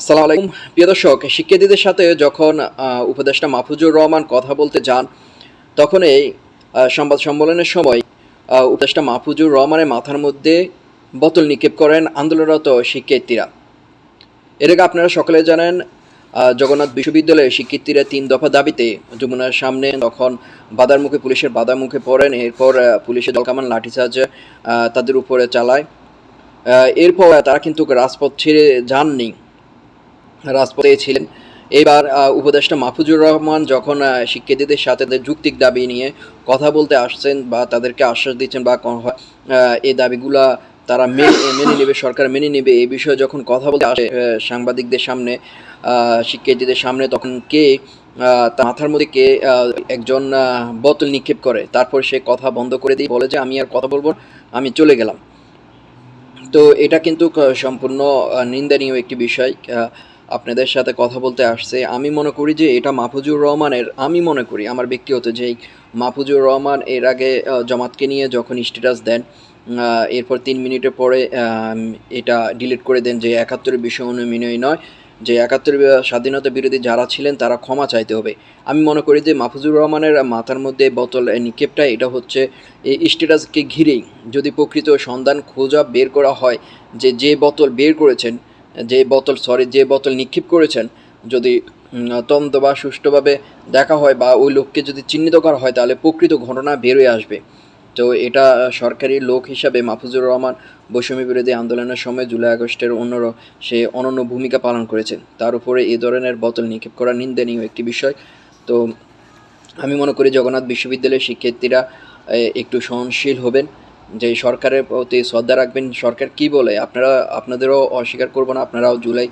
আসসালামু আলাইকুম। প্রিয় দর্শক, শিক্ষার্থীদের সাথে যখন উপদেষ্টা মাহফুজুর রহমান কথা বলতে যান তখন এই সংবাদ সম্মেলনের সময় উপদেষ্টা মাহফুজুর রহমানের মাথার মধ্যে বোতল নিক্ষেপ করেন আন্দোলনরত শিক্ষার্থীরা। এর আগে আপনারা সকলে জানেন জগন্নাথ বিশ্ববিদ্যালয়ের শিক্ষার্থীরা তিন দফা দাবিতে যমুনার সামনে তখন বাদার মুখে পুলিশের বাদার মুখে পড়েন, এরপর পুলিশের দলকামান লাঠিচার্জ তাদের উপরে চালায়। এরপর তারা কিন্তু রাজপথ ছেড়ে যাননি। রাজপথে ছিলেন। এবার উপদেষ্টা মাহফুজুর রহমান যখন শিক্ষার্থীদের সাথে যুক্তিক দাবি নিয়ে কথা বলতে আসছেন বা তাদেরকে আশ্বাস দিচ্ছেন বা এই দাবিগুলা তারা মেনে মেনে নেবে, সরকার মেনে নেবে এই বিষয়ে যখন কথা বলতে আসে সাংবাদিকদের সামনে শিক্ষার্থীদের সামনে, তখন কে তার মাথার মধ্যে কে একজন বোতল নিক্ষেপ করে? তারপর সে কথা বন্ধ করে দিয়ে বলে যে, আমি আর কথা বলব আমি চলে গেলাম। তো এটা কিন্তু সম্পূর্ণ নিন্দনীয় একটি বিষয়। আপনাদের সাথে কথা বলতে আসছে। আমি মনে করি যে এটা মাহফুজুর রহমানের, আমি মনে করি আমার ব্যক্তিগত যেই মাহফুজুর রহমান এর আগে জামাতকে নিয়ে যখন স্ট্যাটাস দেন এরপর তিন মিনিটের পরে এটা ডিলিট করে দেন যে একাত্তরের বিষয় অনুমিনয় নয়, যে একাত্তর স্বাধীনতা বিরোধী যারা ছিলেন তারা ক্ষমা চাইতে হবে। আমি মনে করি যে মাহফুজুর রহমানের মাথার মধ্যে বোতল নিক্ষেপটা, এটা হচ্ছে এই স্ট্যাটাসকে ঘিরেই যদি প্রকৃত সন্ধান খোঁজা বের করা হয়, যে যে বোতল বের করেছেন যে বোতল সরি যে বোতল নিক্ষেপ করেছেন যদি উম, তদন্ত বা সুষ্ঠুভাবে দেখা হয় বা ওই লোককে যদি চিহ্নিত করা হয় তাহলে প্রকৃত ঘটনা বেরোয় আসবে। তো এটা সরকারি লোক হিসাবে মাহফুজুর রহমান বৈষম্য বিরোধী আন্দোলনের সময় জুলাই আগস্টের অন্যর সে অনন্য ভূমিকা পালন করেছেন। তার উপরে এই ধরনের বোতল নিক্ষেপ করা নিন্দনীয় একটি বিষয়। তো আমি মনে করি জগন্নাথ বিশ্ববিদ্যালয়ের শিক্ষার্থীরা একটু সহনশীল হবেন। যে সরকারের প্রতি শ্রদ্ধা রাখবেন, সরকার কি বলে? আপনারা, আপনাদেরও অস্বীকার করব না, আপনারাও জুলাই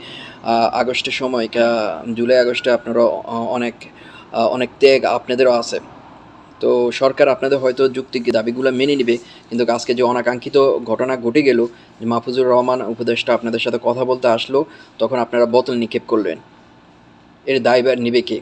আগস্টের সময় জুলাই, আগস্টে আপনারাও অনেক অনেক ত্যাগ আপনাদেরও আছে। তো সরকার আপনাদের হয়তো যুক্তি দাবিগুলো মেনে নেবে, কিন্তু আজকে যে অনাকাঙ্ক্ষিত ঘটনা ঘটে গেল, যে মাহফুজুর রহমান উপদেষ্টা আপনাদের সাথে কথা বলতে আসলো, তখন আপনারা বোতল নিক্ষেপ করলেন। এর দায়ভার নিবে কে?